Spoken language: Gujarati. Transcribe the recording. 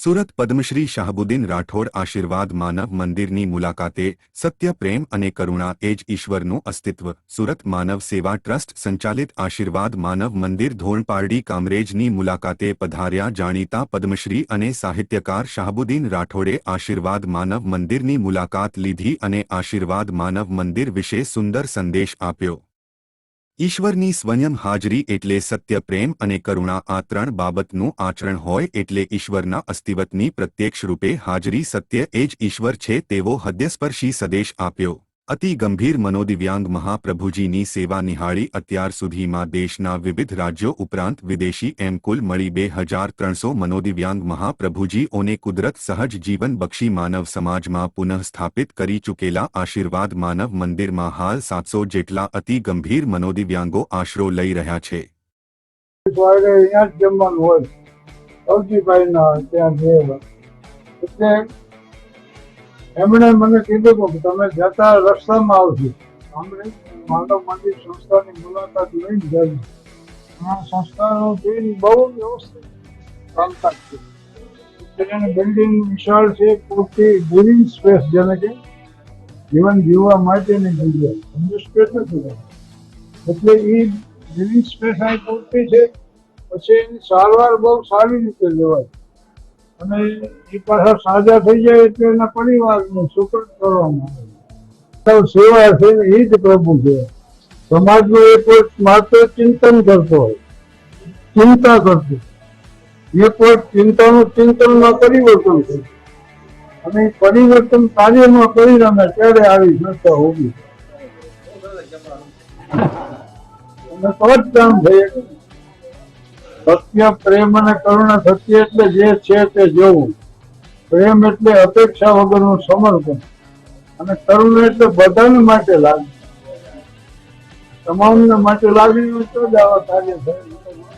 સુરત પદ્મશ્રી શાહબુદ્દીન રાઠોડ આશીર્વાદ માનવ મંદિરની મુલાકાતે સત્ય, પ્રેમ અને કરુણા એ જ ઈશ્વરનું અસ્તિત્વ. સુરત માનવ સેવા ટ્રસ્ટ સંચાલિત આશીર્વાદ માનવ મંદિર ધોળપારડી કામરેજની મુલાકાતે પધાર્યા જાણીતા પદ્મશ્રી અને સાહિત્યકાર શાહબુદ્દીન રાઠોડે આશીર્વાદ માનવ મંદિરની મુલાકાત લીધી અને આશીર્વાદ માનવ મંદિર વિશે સુંદર સંદેશ આપ્યો. ઈશ્વરની સ્વયં હાજરી એટલે સત્ય, પ્રેમ અને કરુણા આ ત્રણ બાબતનું આચરણ હોય એટલે ઈશ્વરના અસ્તિત્વની પ્રત્યક્ષ રૂપે હાજરી સત્ય એ જ ઈશ્વર છે તેવો હૃદયસ્પર્શી સંદેશ આપ્યો. અતિ ગંભીર મનોદિવ્યાંગ મહાપ્રભુજીની સેવા નિહાળી અત્યાર સુધીમાં દેશના વિવિધ રાજ્યો ઉપરાંત વિદેશી એમ કુલ મળી બે હજાર ત્રણસો મનોદિવ્યાંગ મહાપ્રભુજીઓને કુદરત સહજ જીવન બક્ષી માનવ સમાજમાં પુનઃસ્થાપિત કરી ચૂકેલા આશીર્વાદ માનવ મંદિરમાં હાલ સાતસો જેટલા અતિ ગંભીર મનોદિવ્યાંગો આશરો લઈ રહ્યા છે. જમવાનું હોય. ત્યાં એટલે એમણે મને કીધું કે તમે જતા રસ્તામાં આવજો. અમને માનવ મંદિર સંસ્થાની મુલાકાત લઈને જજો. આ સંસ્થાનો બિલ બહુ વ્યવસ્થિત કામકાજ છે. એટલે બિલ્ડિંગ વિશાળ છે, પૂરતી ગ્રીન સ્પેસ જેને કે જીવન જીવવા માટેની જગ્યા. સમજો સ્પેસ નથી એટલે એ ગ્રીન સ્પેસ અહીં પૂરતી છે. પછી એની સારવાર બહુ સારી રીતે લેવાય. અને એ પાછા સાજા થઈ જાય એટલે એના પરિવારનું સુકૃત કરવામાં આવે. સેવા છે એ જ પ્રભુ છે. સમાજનું એ કોઈ માત્ર ચિંતન કરતો હોય. ચિંતા કરતો એ કોઈ ચિંતાનું ચિંતનમાં પરિવર્તન કરે. અને પરિવર્તન કાર્યમાં પરિણામે ત્યારે આવી સંસ્થા હોવી. અને તો જ કામ થઈ. સત્ય પ્રેમ અને કરુણા સત્ય એટલે જે છે તે જોવું. પ્રેમ એટલે અપેક્ષા વગરનું સમર્પણ. અને કરુણા એટલે બધાને માટે લાગણી તમામને માટે લાગણી તો જ આવા કાર્ય થાય.